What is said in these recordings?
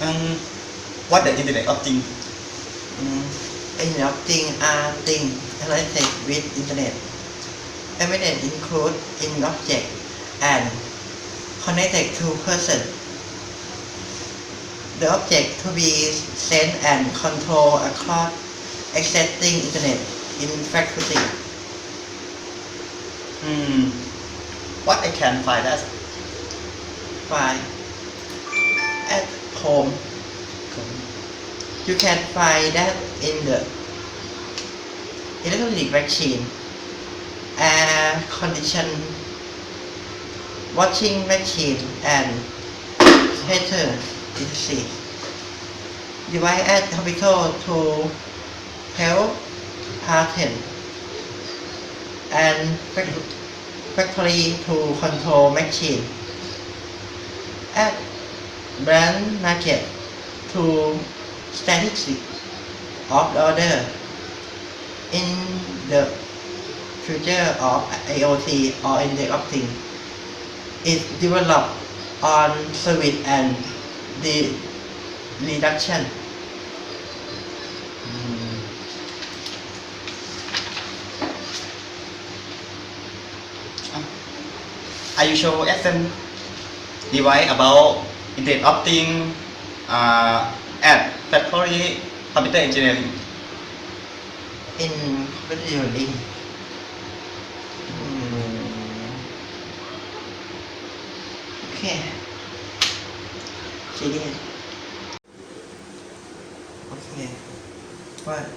Um, what the Internet of Things? Mm, Internet of things are things related with Internet. Embedded include in object and connected to person. The object to be sent and controlled across existing Internet in factory. Hmm. What I can find? Find at home. You can find that in the electronic machine, air condition, washing machine, and heater etc. Device at hospital to help patent and fac- factory to control machine. At brand market to statistics of the order in the future of IoT or Internet of Things is developed on service and the reduction. Are you sure SM device about Internet of Things uh, at factory computer engineering? in particularly mm, okay serious okay what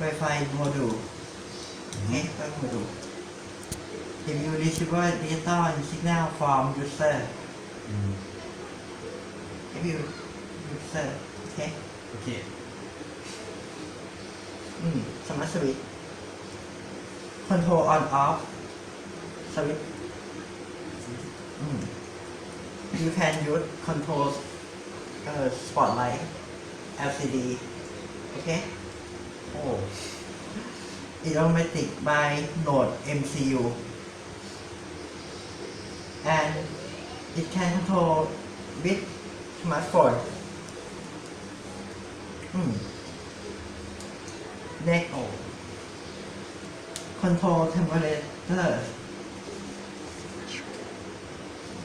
Wi-Fi module okay Wi-Fi module if you receive data and signal from user if you user okay Okay. อืมสมาร์ทสวิตคอนโทรลออนออฟสวิตอืม you can use control เอ่อ spotlight LCD โอเค Oh. it automatic by node MCU and it can control with smartphone อืม next control temperature.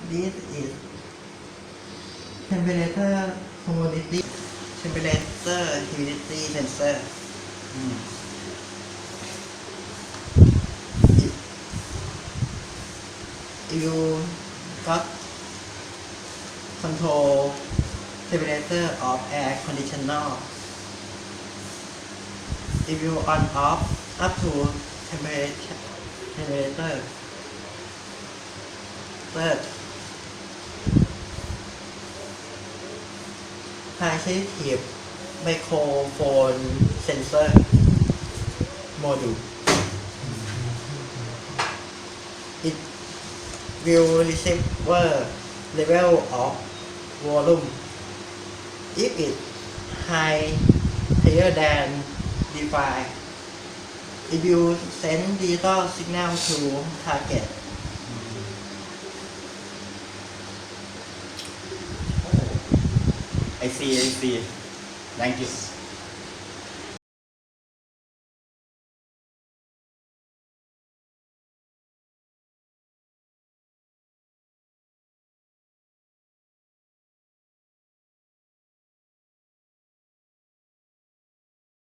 This is temperature humidity temperature humidity sensor. Hmm. You got control temperature of air conditioner. If you on off up to temperature temperature third high sensitive microphone sensor module it will receiver level of volume if it high higher than defined it will send digital signal to target I see, I see. Thank you.